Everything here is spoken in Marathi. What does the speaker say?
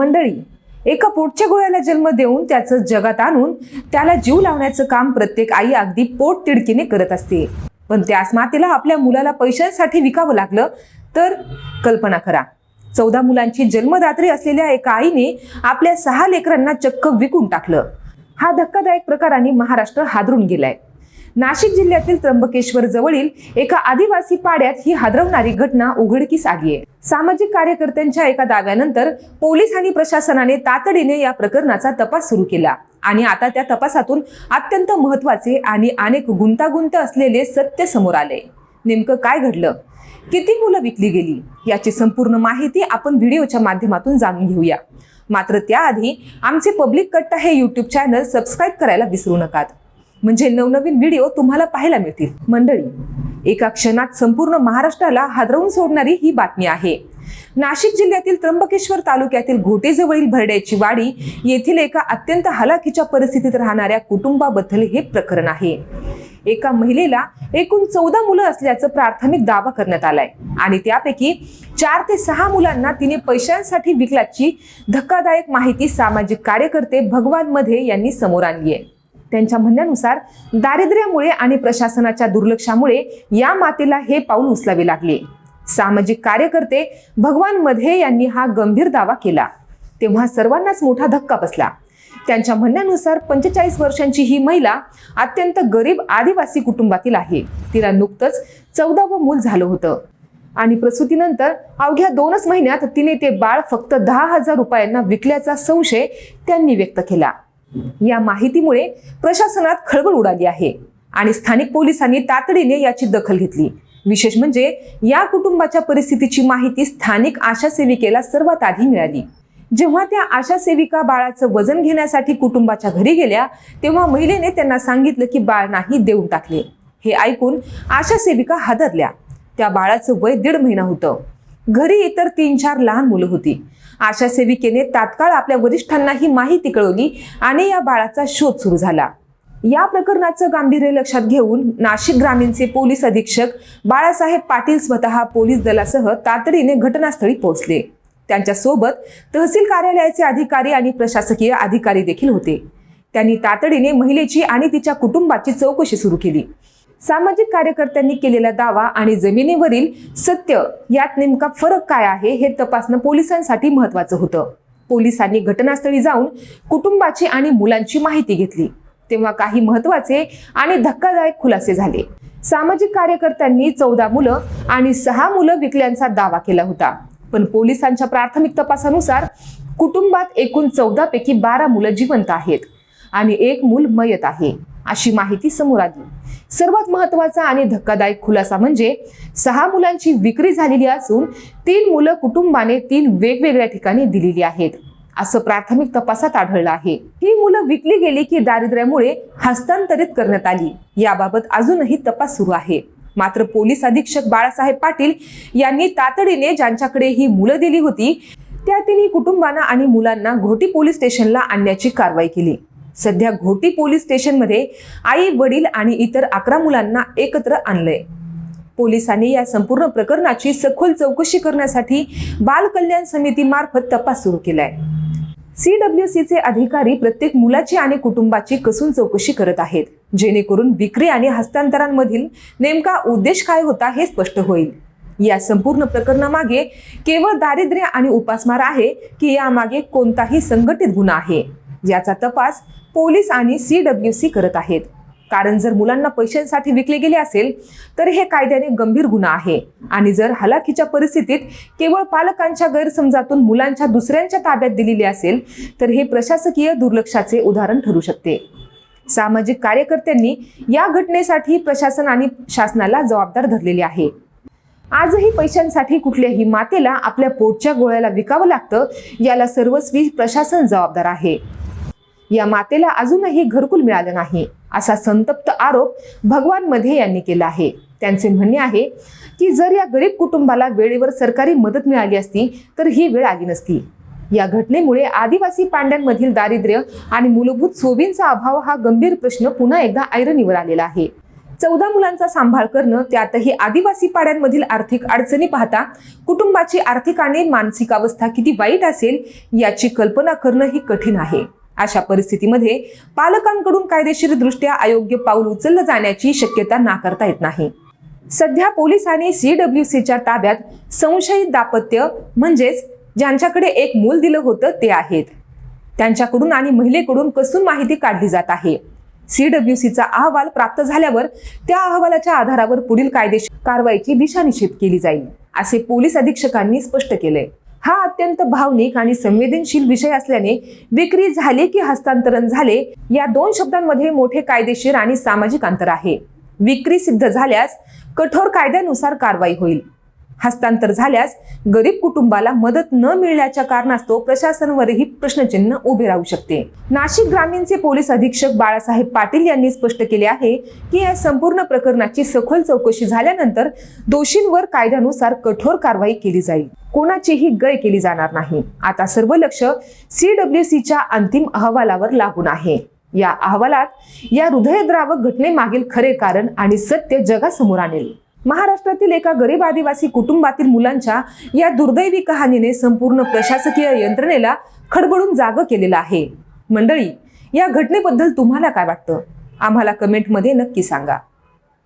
मंडळी एका पोटच्या गोळ्याला जन्म देऊन त्याचं जगात आणून त्याला जीव लावण्याचं काम प्रत्येक आई अगदी पोट तिडकीने करत असते. पण त्याच मातेला आपल्या मुलाला पैशांसाठी विकावं लागलं तर कल्पना करा. चौदा मुलांची जन्मदात्री असलेल्या एका आईने आपल्या सहा लेकरांना चक्क विकून टाकलं. हा धक्कादायक प्रकाराने महाराष्ट्र हादरून गेलाय. नाशिक जिल्ह्यातील त्र्यंबकेश्वर जवळील एका आदिवासी पाड्यात ही हादरवणारी घटना उघडकीस आली आहे सामाजिक कार्यकर्त्यांच्या एका दाव्यानंतर पोलीस आणि प्रशासनाने तातडीने या प्रकरणाचा तपास सुरू केला. आणि आता त्या तपासातून अत्यंत महत्त्वाचे आणि अनेक गुंतागुंत असलेले सत्य समोर आले. नेमकं काय घडलं? किती मुलं विकली गेली? याची संपूर्ण माहिती आपण व्हिडिओच्या माध्यमातून जाणून घेऊया. मात्र त्याआधी आमचे पब्लिक कट्टा हे यूट्यूब चॅनल सबस्क्राईब करायला विसरू नका म्हणजे नवनवीन व्हिडिओ तुम्हाला पाहायला मिळतील. मंडळी एका क्षणात संपूर्ण महाराष्ट्राला हादरवून सोडणारी ही बातमी आहे. नाशिक जिल्ह्यातील त्र्यंबकेश्वर तालुक्यातील घोटेजवळील भरड्याची वाडी येथील एका अत्यंत हलाखीच्या परिस्थितीत राहणाऱ्या कुटुंबाबद्दल हे प्रकरण आहे. एका महिलेला एकूण चौदा मुलं असल्याचं प्राथमिक दावा करण्यात आलाय आणि त्यापैकी चार ते सहा मुलांना तिने पैशांसाठी विकल्याची धक्कादायक माहिती सामाजिक कार्यकर्ते भगवानमध्ये यांनी समोर आणली आहे. त्यांच्या म्हणण्यानुसार दारिद्र्यामुळे आणि प्रशासनाच्या दुर्लक्षामुळे या मातेला हे पाऊल उचलावे लागले. सामाजिक कार्यकर्ते भगवानमध्ये यांनी हा गंभीर दावा केला. तेव्हा सर्वांनाच मोठा धक्का बसला. त्यांच्या म्हणण्यानुसार पंचेचाळीस वर्षांची ही महिला अत्यंत गरीब आदिवासी कुटुंबातील आहे. तिला नुकतंच चौदावं मूल झालं होतं. आणि प्रसूतीनंतर अवघ्या दोनच महिन्यात तिने ते बाळ फक्त दहा हजार रुपयांना विकल्याचा संशय त्यांनी व्यक्त केला. या माहितीमुळे प्रशासनात खळबळ उडाली आहे आणि स्थानिक पोलिसांनी तातडीने याची दखल घेतली. विशेष म्हणजे या कुटुंबाच्या परिस्थितीची माहिती स्थानिक आशा सेविकेला सर्वात आधी मिळाली. जेव्हा त्या आशा सेविका बाळाचं वजन घेण्यासाठी कुटुंबाच्या घरी गेल्या तेव्हा महिलेने त्यांना सांगितलं की बाळ नाही देऊन टाकले. हे ऐकून आशा सेविका हादरल्या. त्या बाळाचं वय दीड महिना होतं. घरी इतर तीन चार लहान मुलं होती. आशा सेविकेने तात्काळ आपल्या वरिष्ठांना ही माहिती कळवली आणि या बाळाचा शोध सुरू झाला. या प्रकरणाचं गांभीर्य लक्षात घेऊन नाशिक ग्रामीणचे पोलीस अधीक्षक बाळासाहेब पाटील स्वतः पोलीस दलासह तातडीने घटनास्थळी पोहोचले. त्यांच्यासोबत तहसील कार्यालयाचे अधिकारी आणि प्रशासकीय अधिकारी देखील होते. त्यांनी तातडीने महिलेची आणि तिच्या कुटुंबाची चौकशी सुरू केली. सामाजिक कार्यकर्त्यांनी केलेला दावा आणि जमिनीवरील सत्य यात नेमका फरक काय आहे हे तपासणं पोलिसांसाठी महत्वाचं होतं. पोलिसांनी घटनास्थळी जाऊन कुटुंबाची आणि मुलांची माहिती घेतली. तेव्हा काही महत्त्वाचे आणि धक्कादायक खुलासे झाले. सामाजिक कार्यकर्त्यांनी चौदा मुलं आणि सहा मुलं विकल्यांचा दावा केला होता. पण पोलिसांच्या प्राथमिक तपासानुसार कुटुंबात एकूण चौदा पैकी बारा मुलं जिवंत आहेत आणि एक मूल मयत आहे. अशी माहिती समोर आली. सर्वात महत्त्वाचा आणि धक्कादायक खुलासा म्हणजे सहा मुलांची विक्री झालेली असून तीन मुलं कुटुंबाने तीन वेगवेगळ्या ठिकाणी दिलेली आहेत. असं प्राथमिक तपासात आढळलं आहे. ही मुलं विकली गेली की दारिद्र्यामुळे हस्तांतरित करण्यात आली. याबाबत अजूनही तपास सुरू आहे. मात्र पोलीस अधीक्षक बाळासाहेब पाटील यांनी तातडीने ज्यांच्याकडे ही मुलं दिली होती त्या तिन्ही कुटुंबांना आणि मुलांना घोटी पोलीस स्टेशनला आणण्याची कारवाई केली. सध्या घोटी पोलीस स्टेशनमध्ये आई वडील आणि इतर अकरा मुलांना एकत्र आणलंय. पोलिसांनी या संपूर्ण प्रकरणाची सखोल चौकशी करण्यासाठी बाल कल्याण समितीमार्फत तपास सुरू केलाय. सीडब्ल्यूसीचे अधिकारी प्रत्येक मुलाची आणि कुटुंबाची कसून चौकशी करत आहेत जेणेकरून विक्री आणि हस्तांतरांमधील नेमका उद्देश काय होता हे स्पष्ट होईल. या संपूर्ण प्रकरणामागे केवळ दारिद्र्य आणि उपासमार आहे की यामागे कोणताही संघटित गुन्हा आहे. याचा तपास पोलीस आणि सी डब्ल्यू सी करत आहेत. कारण जर मुलांना पैशांसाठी विकले गेले असेल तर हे कायद्याने गंभीर गुन्हा आहे. आणि जर हलाखीच्या परिस्थितीत केवळ पालकांच्या गैरसमजातून मुलांच्या दुसऱ्यांच्या ताब्यात दिलेली असेल तर हे प्रशासकीय दुर्लक्षाचे उदाहरण ठरू शकते. सामाजिक कार्यकर्त्यांनी या घटनेसाठी प्रशासन आणि शासनाला जबाबदार धरलेले आहे. आजही पैशांसाठी कुठल्याही मातेला आपल्या पोटच्या गोळ्याला विकावं लागतं याला सर्वस्वी प्रशासन जबाबदार आहे. या मातेला अजूनही घरकुल मिळालं नाही असा संतप्त आरोप भगवानमध्ये यांनी केला आहे. त्यांचे म्हणणे आहे की जर या गरीब कुटुंबाला वेळेवर सरकारी मदत मिळाली असती तर ही वेळ आली नसती. या घटनेमुळे आदिवासी पांड्यांमधील दारिद्र्य आणि मूलभूत सोयींचा अभाव हा गंभीर प्रश्न पुन्हा एकदा ऐरणीवर आलेला आहे. चौदा मुलांचा सांभाळ करणं त्यातही आदिवासी पाड्यांमधील आर्थिक अडचणी पाहता कुटुंबाची आर्थिक आणि मानसिक अवस्था किती वाईट असेल याची कल्पना करणं ही कठीण आहे. अशा परिस्थितीमध्ये पालकांकडून कायदेशीर दृष्ट्या अयोग्य पाऊल उचललं जाण्याची शक्यता नाकारता येत नाही. सध्या पोलिसांनी सी डब्ल्यू सीच्या ताब्यात संशयित दाम्पत्य म्हणजेच ज्यांच्याकडे एक मूल दिलं होतं ते आहेत. त्यांच्याकडून आणि महिलेकडून कसून माहिती काढली जात आहे. सी डब्ल्यू सीचा अहवाल प्राप्त झाल्यावर त्या अहवालाच्या आधारावर पुढील कायदेशीर कारवाईची दिशानिषेध केली जाईल असे पोलीस अधीक्षकांनी स्पष्ट केलंय. हा अत्यंत भावनिक आणि संवेदनशील विषय असल्याने विक्री झाली की हस्तांतरण झाले या दोन शब्दांमध्ये मोठे कायदेशीर आणि सामाजिक अंतर आहे. विक्री सिद्ध झाल्यास कठोर कायद्यानुसार कारवाई होईल. हस्तांतर झाल्यास गरीब कुटुंबाला मदत न मिळण्याच्या कारणास्तव प्रशासनावरही प्रश्नचिन्ह उभे राहू शकते. नाशिक ग्रामीणचे पोलीस अधीक्षक बाळासाहेब पाटील यांनी स्पष्ट केले आहे की या संपूर्ण प्रकरणाची सखोल चौकशी झाल्यानंतर दोषींवर कायद्यानुसार कठोर कारवाई केली जाईल. कोणाचीही गय केली जाणार नाही. आता सर्व लक्ष सीडब्ल्यूसीच्या अंतिम अहवालावर लागून आहे. या अहवालात या हृदयद्रावक घटनेमागील खरे कारण आणि सत्य जगासमोर आणेल. महाराष्ट्रातील एका गरीब आदिवासी कुटुंबातील मुलांच्या या दुर्दैवी कहाणीने संपूर्ण प्रशासकीय यंत्रणेला खडबडून जाग केलेलं आहे. मंडळी या घटनेबद्दल तुम्हाला काय वाटतं? आम्हाला कमेंटमध्ये नक्की सांगा.